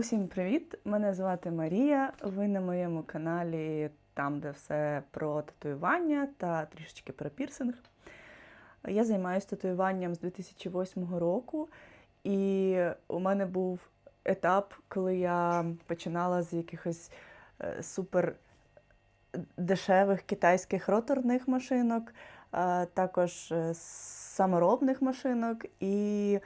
Усім привіт! Мене звати Марія. Ви на моєму каналі, там, де все про татуювання та трішечки про пірсинг. Я займаюся татуюванням з 2008 року, і у мене був етап, коли я починала з якихось е, супер дешевих китайських роторних машинок, а також е, саморобних машинок, і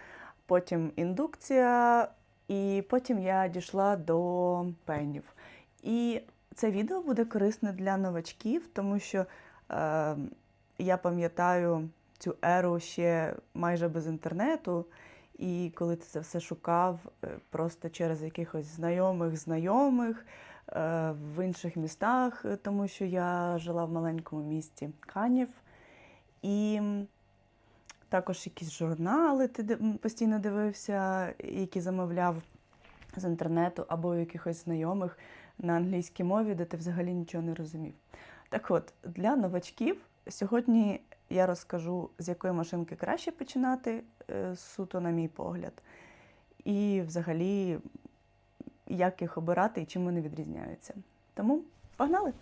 потім індукція. І потім я дійшла до пенів. І це відео буде корисне для новачків, тому що е, я пам'ятаю цю еру ще майже без інтернету. І коли ти це все шукав е, просто через якихось знайомих знайомих е, в інших містах, е, тому що я жила в маленькому місті Канів. І також якісь журнали ти постійно дивився, які замовляв з інтернету або у якихось знайомих на англійській мові, де ти взагалі нічого не розумів. Так от, для новачків сьогодні я розкажу, з якої машинки краще починати, е, суто на мій погляд, і взагалі, як їх обирати і чим вони відрізняються. Тому погнали!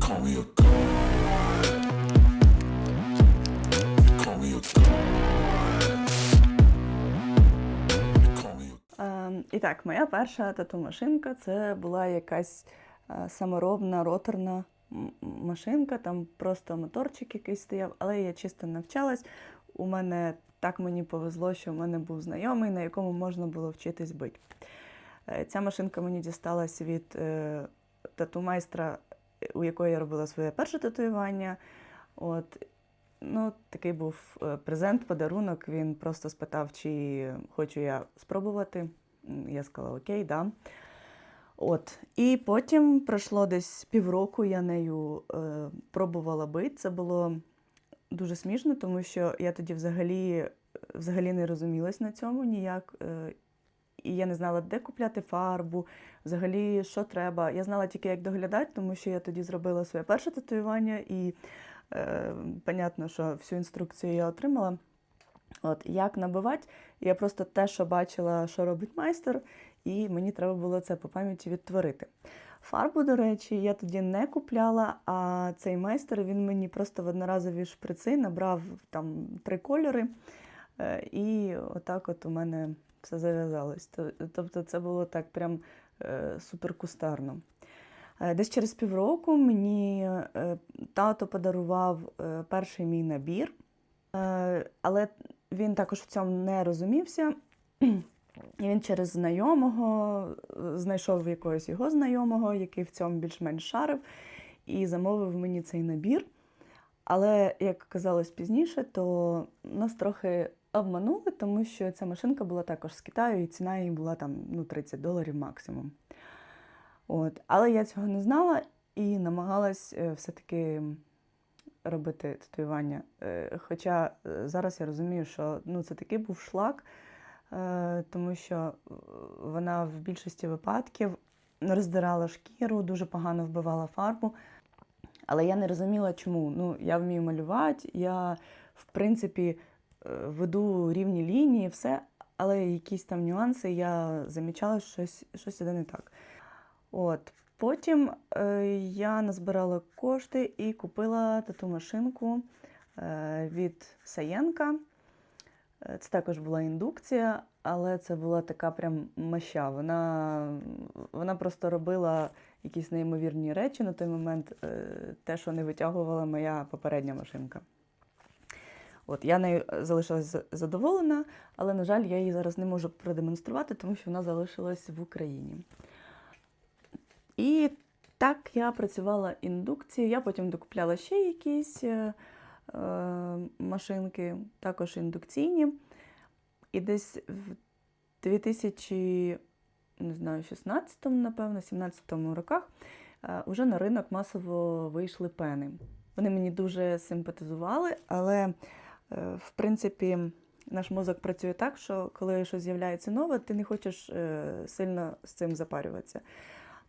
Call me a І так, моя перша тату-машинка це була якась е, саморобна роторна машинка, там просто моторчик якийсь стояв, але я чисто навчалась. У мене так мені повезло, що в мене був знайомий, на якому можна було вчитись бити. Е, Ця машинка мені дісталась від е, тату-майстра, у якої я робила своє перше татуювання. От, ну, такий був презент, подарунок. Він просто спитав, чи хочу я спробувати. Я сказала окей, да. От. І потім пройшло десь півроку, я нею е, пробувала бити. Це було дуже смішно, тому що я тоді взагалі, взагалі не розумілась на цьому ніяк. Е, і я не знала, де купляти фарбу, взагалі, що треба. Я знала тільки, як доглядати, тому що я тоді зробила своє перше татуювання, і е, понятно, що всю інструкцію я отримала. От, як набивати, я просто те, що бачила, що робить майстер, і мені треба було це по пам'яті відтворити. Фарбу, до речі, я тоді не купляла, а цей майстер він мені просто в одноразові шприци набрав там три кольори, е, і отак от у мене все зав'язалось. Тобто це було так прям е, супер кустарно. Е, Десь через півроку мені тато подарував перший мій набір, але він також в цьому не розумівся. І він через знайомого е, знайшов якогось його знайомого, який в цьому більш-менш шарив, і замовив мені цей набір. Але, як казалось пізніше, то нас трохи обманули, тому що ця машинка була також з Китаю, і ціна її була там ну, 30 доларів максимум. От. Але я цього не знала і намагалась е, все-таки робити татуювання. Е, Хоча е, зараз я розумію, що ну, це такий був шлак, е, тому що вона в більшості випадків роздирала шкіру, дуже погано вбивала фарбу. Але я не розуміла, чому. Ну, я вмію малювати, я, в принципі, веду рівні лінії, все, але якісь там нюанси я замічала, що щось іде не так. От. Потім е, я назбирала кошти і купила тату машинку е, від Саєнка. Е, Це також була індукція, але це була така прям моща. Вона, вона просто робила якісь неймовірні речі на той момент, те, що не витягувала моя попередня машинка. От, я нею залишилась задоволена, але, на жаль, я її зараз не можу продемонструвати, тому що вона залишилась в Україні. І так я працювала індукцією. Я потім докупляла ще якісь е, е, машинки, також індукційні. І десь в 2000, не знаю, 16 напевно, 17 роках е, вже на ринок масово вийшли пени. Вони мені дуже симпатизували, але, е, в принципі, наш мозок працює так, що коли щось з'являється нове, ти не хочеш е, сильно з цим запарюватися.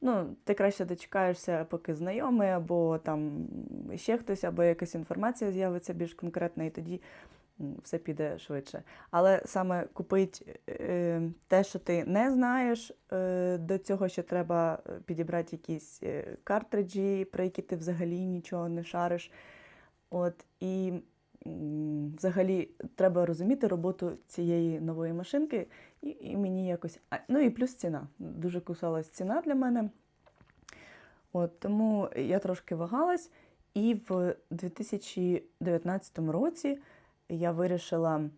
Ну, ти краще дочекаєшся, поки знайомий, або там ще хтось, або якась інформація з'явиться більш конкретна, і тоді все піде швидше. Але саме купити е, те, що ти не знаєш, е, до цього ще треба е, підібрати якісь е, картриджі, про які ти взагалі нічого не шариш. От, і взагалі треба розуміти роботу цієї нової машинки, і, і мені якось. Ну і плюс ціна. Дуже кусалась ціна для мене. От, тому я трошки вагалась, і в 2019 році я вирішила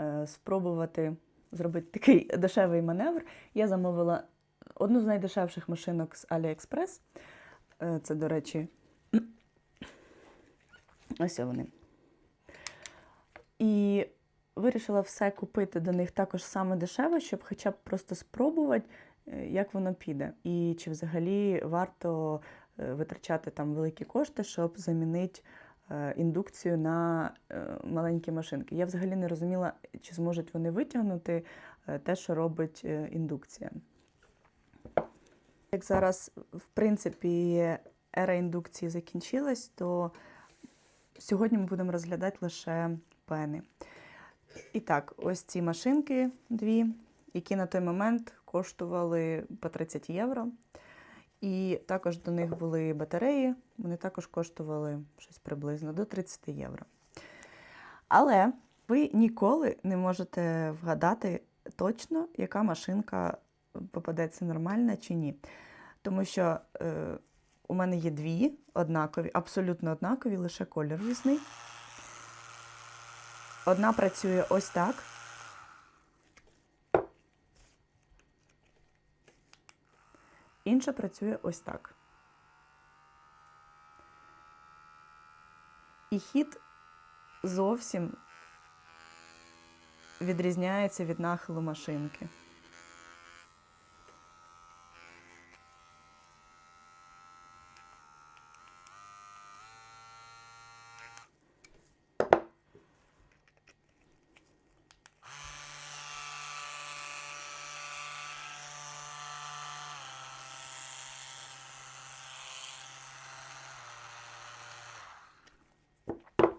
е, спробувати зробити такий дешевий маневр. Я замовила одну з найдешевших машинок з AliExpress. Е, це, до речі, ось вони. І вирішила все купити до них також саме дешеве, щоб хоча б просто спробувати, е, як воно піде. І чи взагалі варто е, витрачати там великі кошти, щоб замінити е, індукцію на маленькі машинки. Я взагалі не розуміла, чи зможуть вони витягнути те, що робить індукція. Як зараз, в принципі, ера індукції закінчилась, то сьогодні ми будемо розглядати лише пени. І так, ось ці машинки дві, які на той момент коштували по 30 євро. І також до них були батареї, вони також коштували щось приблизно до 30 євро. Але ви ніколи не можете вгадати точно, яка машинка попадеться нормальна чи ні. Тому що е, у мене є дві однакові, абсолютно однакові, лише колір різний. Одна працює ось так. Інша працює ось так. І хід зовсім відрізняється від нахилу машинки.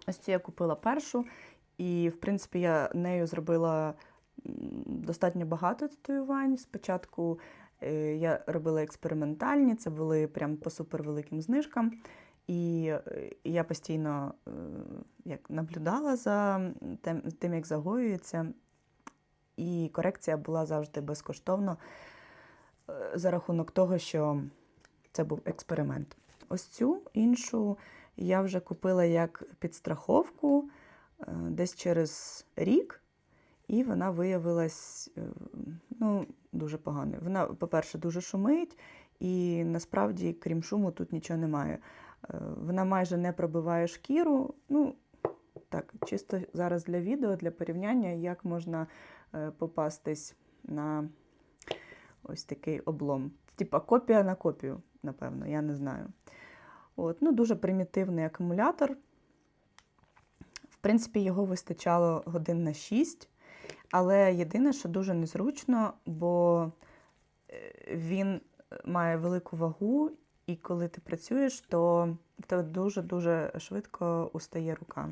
Ось цю я купила першу, і, в принципі, я нею зробила достатньо багато татуювань. Спочатку е, я робила експериментальні, це були прям по супервеликим знижкам. І е, я постійно е, як наблюдала за тим, як загоюється. І корекція була завжди безкоштовно за рахунок того, що це був експеримент. Ось цю іншу я вже купила як підстраховку е, десь через рік, і вона виявилась е, ну, дуже поганою. Вона, по-перше, дуже шумить, і насправді, крім шуму, тут нічого немає. Е, Вона майже не пробиває шкіру. Ну, так, чисто зараз для відео, для порівняння, як можна попастись на ось такий облом. Типа копія на копію, напевно, я не знаю. От, ну, дуже примітивний акумулятор. В принципі, його вистачало годин на 6, але єдине, що дуже незручно, бо е, він має велику вагу, і коли ти працюєш, то в тебе дуже-дуже швидко устає рука.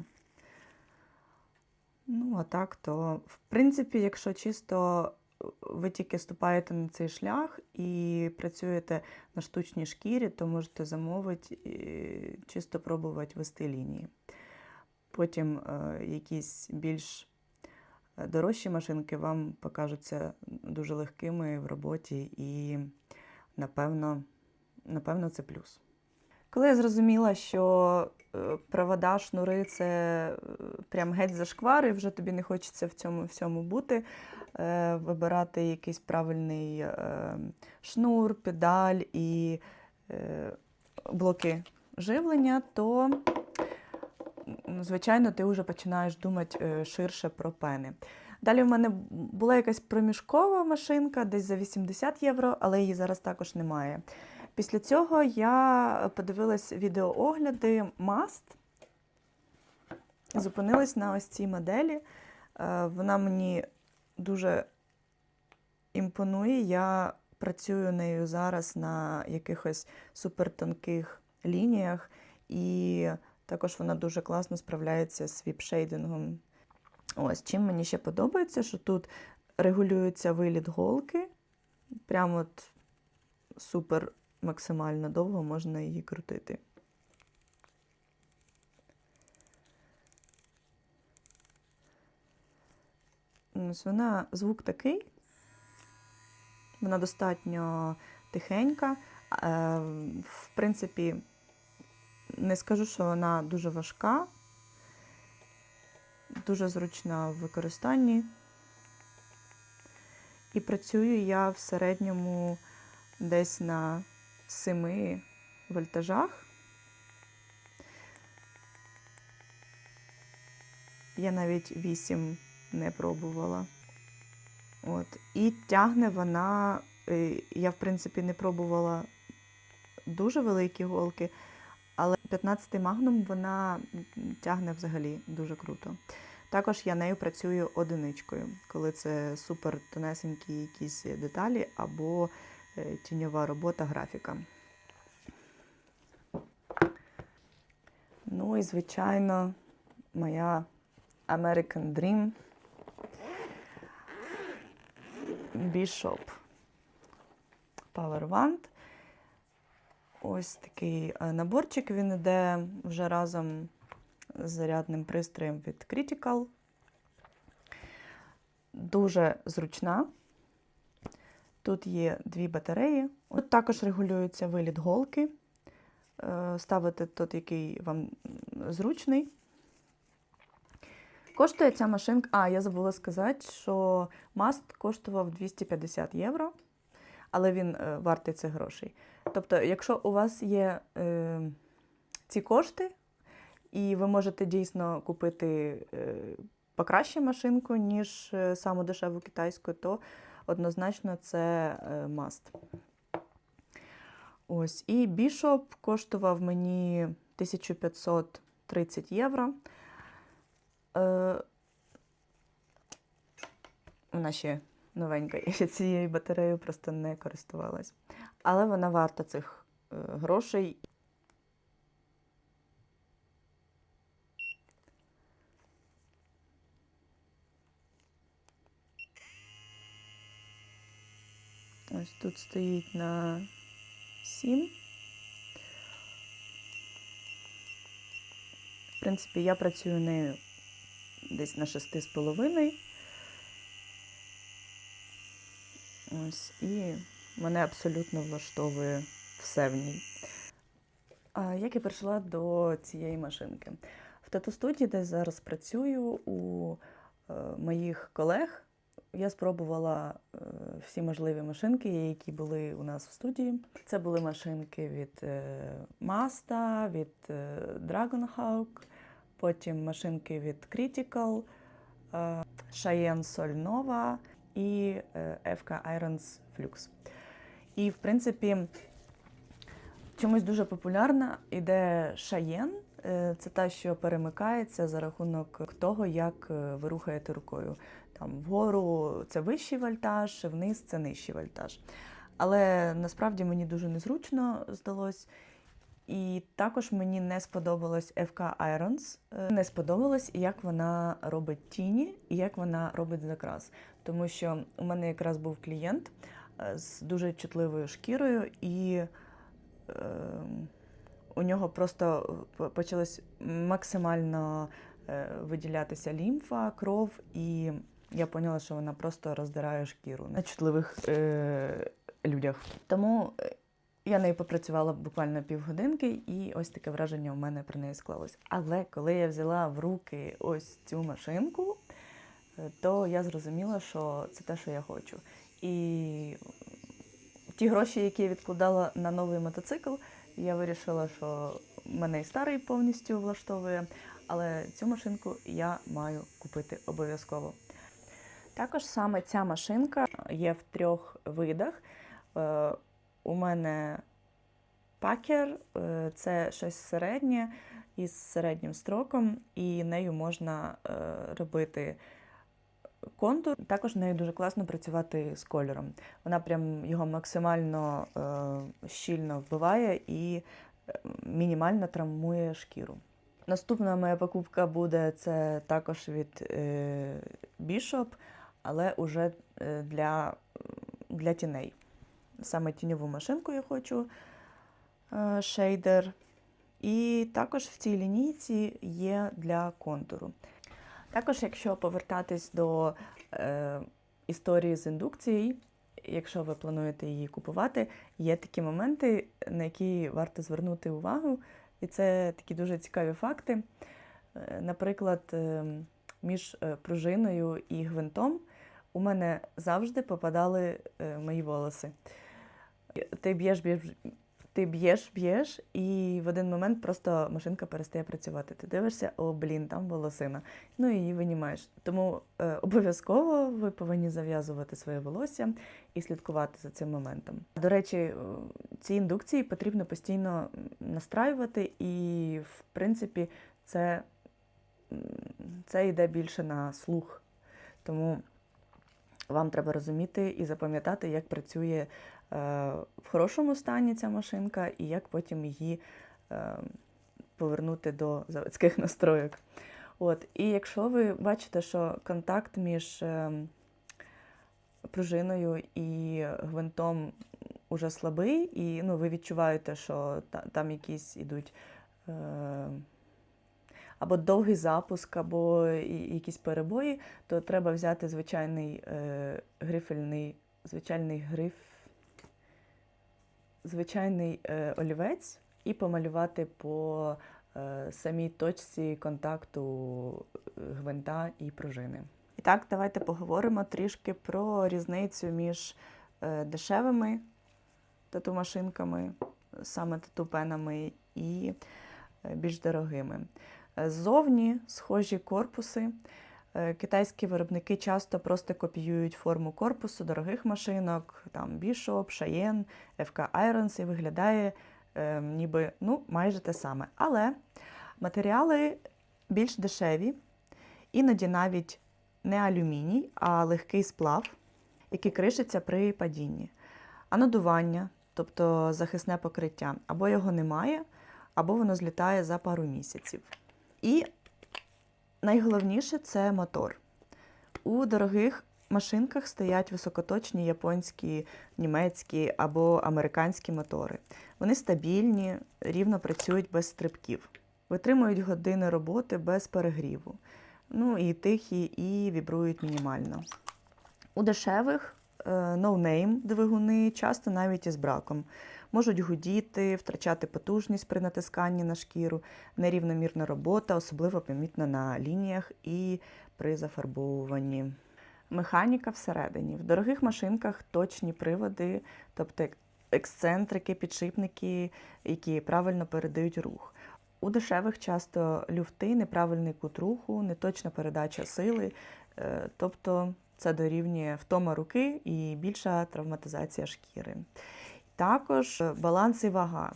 Ну, а так, то, в принципі, якщо чисто ви тільки ступаєте на цей шлях і працюєте на штучній шкірі, то можете замовити і чисто пробувати вести лінії. Потім е, якісь більш е, дорожчі машинки вам покажуться дуже легкими в роботі, і, напевно, напевно, це плюс. Коли я зрозуміла, що е, провода, шнури це е, прям геть зашквар, і вже тобі не хочеться в цьому всьому бути, е, вибирати якийсь правильний шнур, педаль і блоки живлення, то, звичайно, ти вже починаєш думати ширше про пени. Далі в мене була якась проміжкова машинка, десь за 80 євро, але її зараз також немає. Після цього я подивилась відеоогляди Mast. Зупинилась на ось цій моделі. Е, Вона мені дуже імпонує. Я працюю нею зараз на якихось супертонких лініях, і також вона дуже класно справляється з віпшейдингом. Ось чим мені ще подобається, що тут регулюється виліт голки. Прямо от супер максимально довго можна її крутити. Ось вона звук такий. Вона достатньо тихенька. Е, В принципі, не скажу, що вона дуже важка, дуже зручна в використанні. І працюю я в середньому десь на 7 вольтажах. Я навіть 8 не пробувала. От. І тягне вона, е, я, в принципі, не пробувала дуже великі голки, але 15 магнум вона тягне взагалі дуже круто. Також я нею працюю одиничкою, коли це супер тонесенькі якісь деталі або тіньова робота графіка. Ну і, звичайно, моя American Dream Bishop Power Wand. Ось такий е, наборчик. Він іде вже разом з зарядним пристроєм від Critical. Дуже зручна. Тут є дві батареї. Тут також регулюється виліт голки. Е, Ставити тут, який вам зручний. Коштує ця машинка. А, я забула сказати, що маст коштував 250 євро, але він е, вартий цих грошей. Тобто, якщо у вас є е, ці кошти, і ви можете дійсно купити е, покраще машинку, ніж е, саму дешеву китайську, то однозначно це е, маст. Ось. І бішоп коштував мені 1530 євро. Е, вона ще новенька, я ще цією батареєю просто не користувалась. Але вона варта цих е, грошей. Ось тут стоїть на 7. В принципі, я працюю нею десь на 6,5. Ось, і мене абсолютно влаштовує все в ній. А як я прийшла до цієї машинки? В тату-студії, де зараз працюю, у е, моїх колег я спробувала е, всі можливі машинки, які були у нас в студії. Це були машинки від е, від е, Dragonhawk, потім машинки від Critical, Cheyenne Sol і FK Irons Flux. І, в принципі, чомусь дуже популярна іде Cheyenne. Це та, що перемикається за рахунок того, як ви рухаєте рукою. Там вгору це вищий вольтаж, вниз це нижчий вольтаж. Але насправді мені дуже незручно здалось. І також мені не сподобалось FK Irons. Е, Не сподобалось, як вона робить тіні і як вона робить закрас. Тому що у мене якраз був клієнт е, з дуже чутливою шкірою, і е, у нього просто почалось максимально е, виділятися лімфа, кров, і я поняла, що вона просто роздирає шкіру на чутливих е, людях. Тому е, я нею попрацювала буквально півгодинки, і ось таке враження у мене про неї склалось. Але коли я взяла в руки ось цю машинку, е, то я зрозуміла, що це те, що я хочу. І ті гроші, які я відкладала на новий мотоцикл, я вирішила, що мене і старий повністю влаштовує, але цю машинку я маю купити обов'язково. Також саме ця машинка є в трьох видах. Е, У мене пакер е, це щось середнє із середнім строком, і нею можна е, робити контур. Також нею дуже класно працювати з кольором. Вона прям його максимально щільно вбиває і мінімально травмує шкіру. Наступна моя покупка буде це також від Bishop, але уже е, для, для тіней. Саме тіньову машинку я хочу е, шейдер. І також в цій лінійці є для контуру. Також, якщо повертатись до е, історії з індукцією, якщо ви плануєте її купувати, є такі моменти, на які варто звернути увагу. І це такі дуже цікаві факти. Е, Наприклад, е, між пружиною і гвинтом у мене завжди попадали е, мої волоси. Ти б'єш, б'єш, ти б'єш, б'єш, і в один момент просто машинка перестає працювати. Ти дивишся, о, блін, там волосина. Ну і її винімаєш. Тому е, обов'язково ви повинні зав'язувати своє волосся і слідкувати за цим моментом. До речі, е, ці індукції потрібно постійно настраювати, і в принципі це, це йде більше на слух. Тому вам треба розуміти і запам'ятати, як працює е, в хорошому стані ця машинка, і як потім її е, повернути до заводських настроїк. От. І якщо ви бачите, що контакт між е, пружиною і гвинтом уже слабий, і ну, ви відчуваєте, що та, там якісь ідуть. Або довгий запуск, або якісь перебої, то треба взяти звичайний е, грифельний, звичайний гриф, звичайний е, олівець і помалювати по е, самій точці контакту е, гвинта і пружини. І так, давайте поговоримо трішки про різницю між е, дешевими тату-машинками, саме тату-пенами, і е, більш дорогими. Ззовні схожі корпуси. Е, Китайські виробники часто просто копіюють форму корпусу дорогих машинок, там Bishop, Cheyenne, FK Irons, і виглядає е, ніби ну, майже те саме. Але матеріали більш дешеві, іноді навіть не алюміній, а легкий сплав, який кришиться при падінні. А надування, тобто захисне покриття, або його немає, або воно злітає за пару місяців. І найголовніше це мотор. У дорогих машинках стоять високоточні японські, німецькі або американські мотори. Вони стабільні, рівно працюють без стрибків, витримують години роботи без перегріву. Ну і тихі, і вібрують мінімально. У дешевих е, no-name двигуни часто навіть із браком. Можуть гудіти, втрачати потужність при натисканні на шкіру, нерівномірна робота, особливо помітна на лініях і при зафарбовуванні. Механіка всередині. В дорогих машинках точні приводи, тобто ексцентрики, підшипники, які правильно передають рух. У дешевих часто люфти, неправильний кут руху, неточна передача сили, е, тобто це дорівнює втома руки і більша травматизація шкіри. Також е, баланс і вага.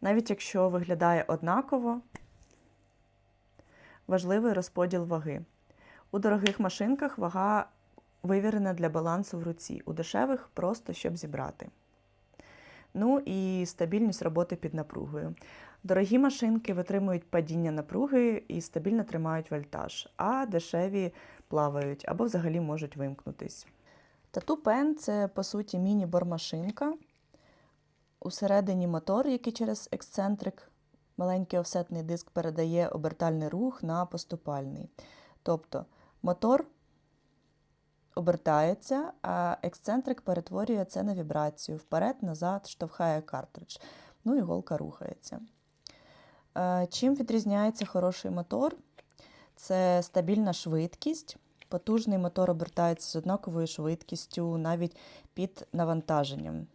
Навіть якщо виглядає однаково, важливий розподіл ваги. У дорогих машинках вага вивірена для балансу в руці, у дешевих просто щоб зібрати. Ну і стабільність роботи під напругою. Дорогі машинки витримують падіння напруги і стабільно тримають вольтаж, а дешеві плавають або взагалі можуть вимкнутись. Тату пен це по суті міні-бормашинка. Усередині мотор, який через ексцентрик, маленький офсетний диск передає обертальний рух на поступальний. Тобто мотор обертається, а ексцентрик перетворює це на вібрацію. Вперед-назад штовхає картридж. Ну і голка рухається. Е, Чим відрізняється хороший мотор? Це стабільна швидкість. Потужний мотор обертається з однаковою швидкістю, навіть під навантаженням.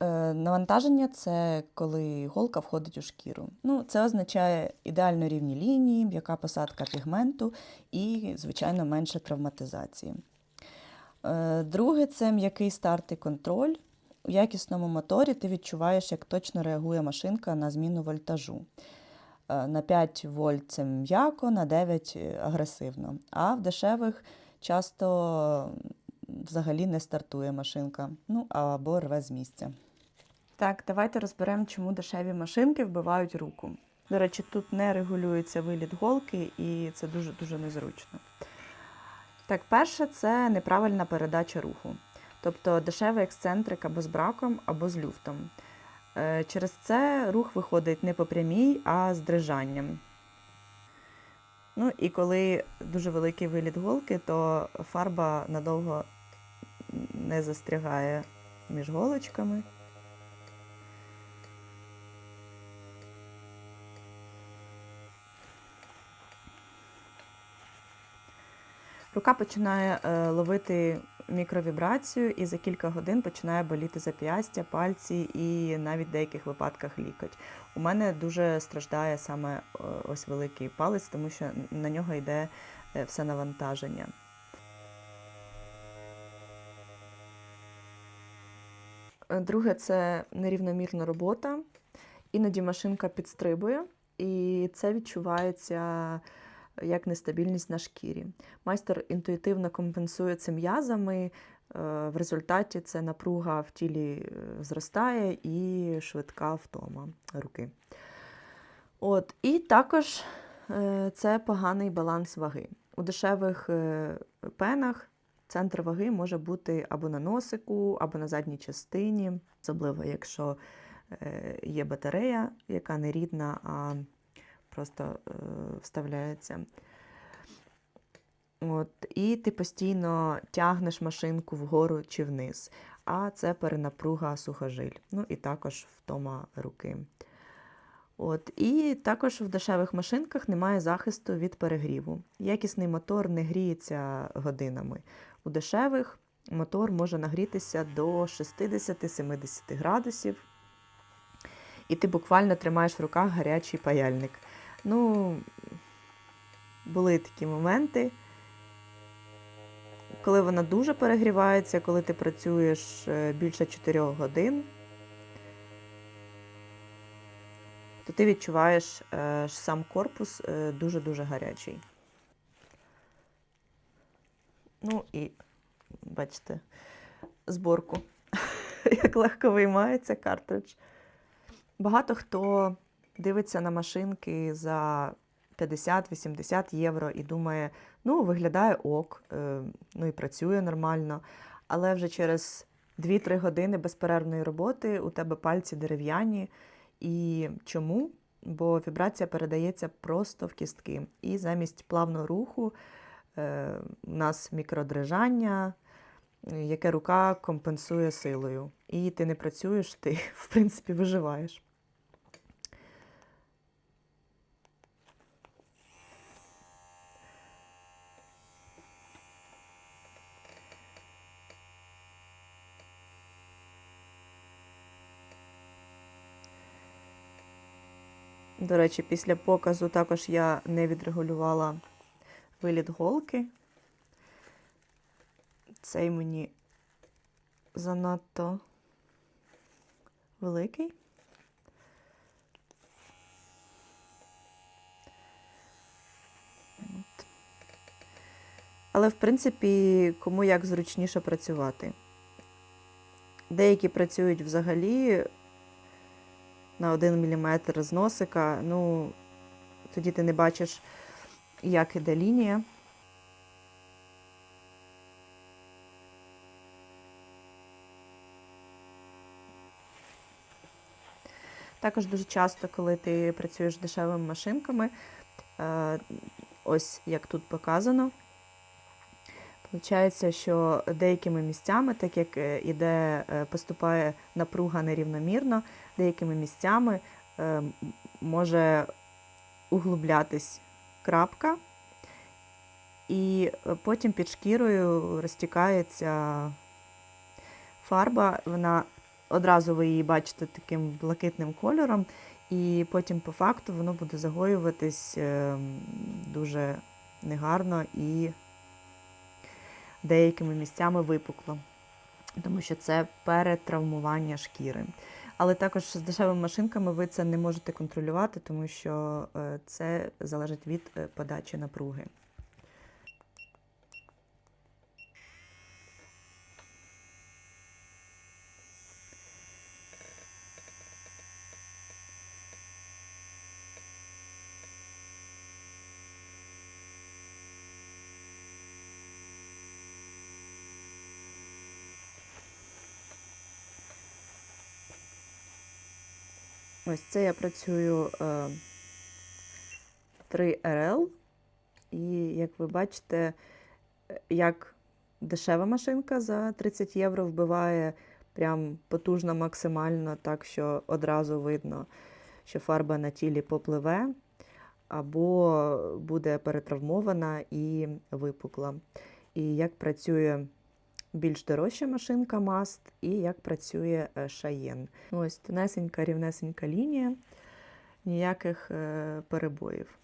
Е, Навантаження це коли голка входить у шкіру. Ну, це означає ідеально рівні лінії, м'яка посадка пігменту і, звичайно, менше травматизації. Е, Друге це м'який старт і контроль. У якісному моторі ти відчуваєш, як точно реагує машинка на зміну вольтажу. Е, На 5 вольт це м'яко, на 9 агресивно. А в дешевих часто взагалі не стартує машинка, ну або рве з місця. Так, давайте розберемо, чому дешеві машинки вбивають руку. До речі, тут не регулюється виліт голки, і це дуже-дуже незручно. Так, перше це неправильна передача руху. Тобто дешевий ексцентрик або з браком, або з люфтом. Е, Через це рух виходить не по прямій, а з дрижанням. Ну і коли дуже великий виліт голки, то фарба надовго не застрягає між голочками. Рука починає е, ловити мікровібрацію і за кілька годин починає боліти зап'ястя, пальці і навіть в деяких випадках лікоть. У мене дуже страждає саме ось великий палець, тому що на нього йде е, все навантаження. Е, Друге це нерівномірна робота. Іноді машинка підстрибує, і це відчувається як нестабільність на шкірі. Майстер інтуїтивно компенсує це м'язами. е, В результаті це напруга в тілі е, зростає і швидка втома руки. От, і також е, це поганий баланс ваги. У дешевих пенах центр ваги може бути або на носику, або на задній частині, особливо якщо є батарея, яка не рідна, а просто е, вставляється. От, і ти постійно тягнеш машинку вгору чи вниз, а це перенапруга сухожиль, ну і також втома руки. От, і також в дешевих машинках немає захисту від перегріву. Якісний мотор не гріється годинами. У дешевих мотор може нагрітися до 60-70 градусів, і ти буквально тримаєш в руках гарячий паяльник. Ну, були такі моменти, коли вона дуже перегрівається, коли ти працюєш е, більше 4 годин, то ти відчуваєш е, сам корпус е, дуже-дуже гарячий. Ну і бачите, зборку, як легко виймається картридж. Багато хто дивиться на машинки за 50-80 євро і думає, ну, виглядає ок, е, ну і працює нормально. Але вже через 2-3 години безперервної роботи у тебе пальці дерев'яні. І чому? Бо вібрація передається просто в кістки. І замість плавного руху е, у нас мікродрижання, яке рука компенсує силою. І ти не працюєш, ти, в принципі, виживаєш. До речі, після показу також я не відрегулювала виліт голки. Цей мені занадто великий. Але, в принципі, кому як зручніше працювати. Деякі працюють взагалі на 1 мм з носика, ну, тоді ти не бачиш, як іде лінія. Також дуже часто, коли ти працюєш дешевими машинками, е, ось як тут показано, Получається, що деякими місцями, так як е, іде, е, поступає напруга нерівномірно, деякими місцями е, може углублятись крапка, і е, потім під шкірою розтікається фарба. Вона одразу ви її бачите таким блакитним кольором, і потім по факту воно буде загоюватись е, дуже негарно і деякими місцями випукло, тому що це перетравмування шкіри. Але також з дешевими машинками ви це не можете контролювати, тому що е, це залежить від е, подачі напруги. Ось це я працюю е, 3 RL. І як ви бачите, е, як дешева машинка за 30 євро вбиває прям потужно максимально, так що одразу видно, що фарба на тілі попливе, або буде перетравмована і випукла. І як працює більш дорожча машинка Маст, і як працює е, Шаєн. Ось тонесенька, рівнесенька лінія, ніяких е, перебоїв.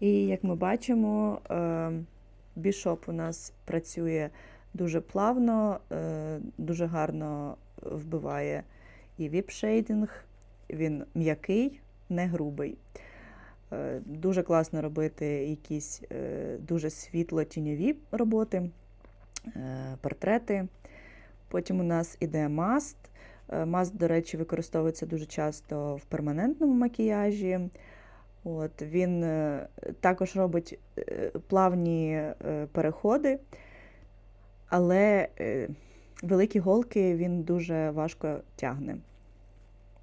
І як ми бачимо, е, бішоп у нас працює дуже плавно, е, дуже гарно вбиває і віп-шейдинг, він м'який, не грубий. Е, Дуже класно робити якісь е, дуже світло-тіньові роботи, портрети. Потім у нас іде маст. Маст, до речі, використовується дуже часто в перманентному макіяжі. От, він також робить плавні переходи, але е, великі голки він дуже важко тягне.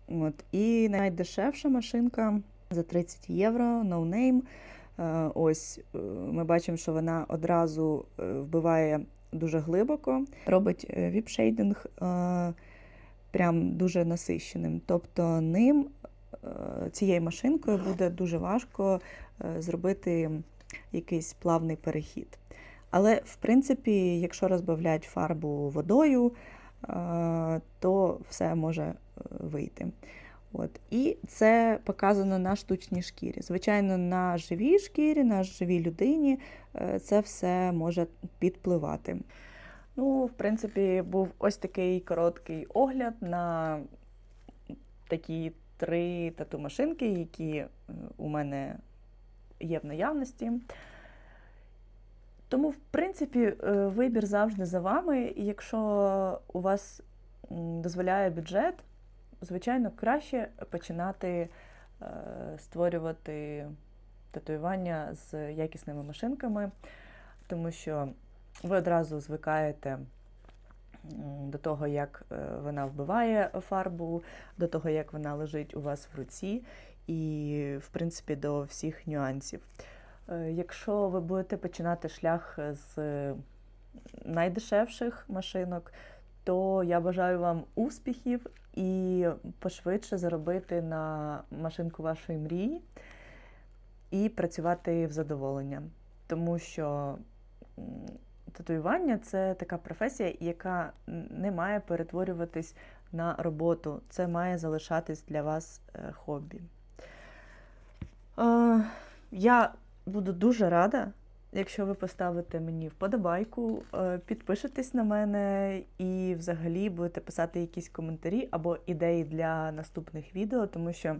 От, і найдешевша машинка за 30 євро, no name. Е, Ось е, ми бачимо, що вона одразу вбиває дуже глибоко, робить віпшейдинг прям дуже насищеним. Тобто ним цією машинкою буде дуже важко зробити якийсь плавний перехід. Але, в принципі, якщо розбавляти фарбу водою, е, то все може е, вийти. От. І це показано на штучній шкірі. Звичайно, на живій шкірі, на живій людині е, це все може підпливати. Ну, в принципі, був ось такий короткий огляд на такі три тату-машинки, які у мене є в наявності. Тому, в принципі, е, вибір завжди за вами. І якщо у вас дозволяє бюджет, звичайно, краще починати е, створювати татуювання з якісними машинками, тому що ви одразу звикаєте до того, як е, вона вбиває фарбу, до того, як вона лежить у вас в руці, і, в принципі, до всіх нюансів. Е, Якщо ви будете починати шлях з найдешевших машинок, то я бажаю вам успіхів і пошвидше заробити на машинку вашої мрії і працювати в задоволення. Тому що татуювання це така професія, яка не має перетворюватись на роботу. Це має залишатись для вас е, хобі. Е, Я буду дуже рада, якщо ви поставите мені вподобайку, е, підпишетесь на мене і взагалі будете писати якісь коментарі або ідеї для наступних відео, тому що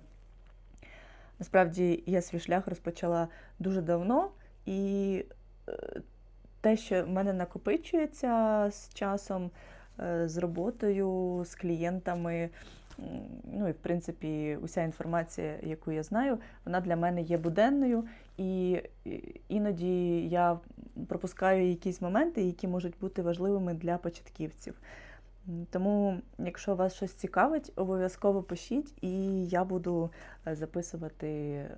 насправді я свій шлях розпочала дуже давно, і е, те, що в мене накопичується з часом, е, з роботою, з клієнтами. Ну і в принципі, уся інформація, яку я знаю, вона для мене є буденною, і і- іноді я пропускаю якісь моменти, які можуть бути важливими для початківців. Тому, якщо вас щось цікавить, обов'язково пишіть, і я буду е, записувати, е,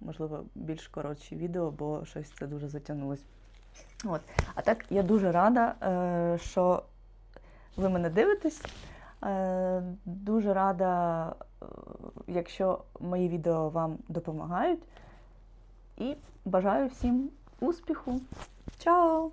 можливо, більш коротші відео, бо щось це дуже затягнулось. От. А так, я дуже рада, е, що ви мене дивитесь. Е, Дуже рада, е, якщо мої відео вам допомагають. І бажаю всім успіху. Чао!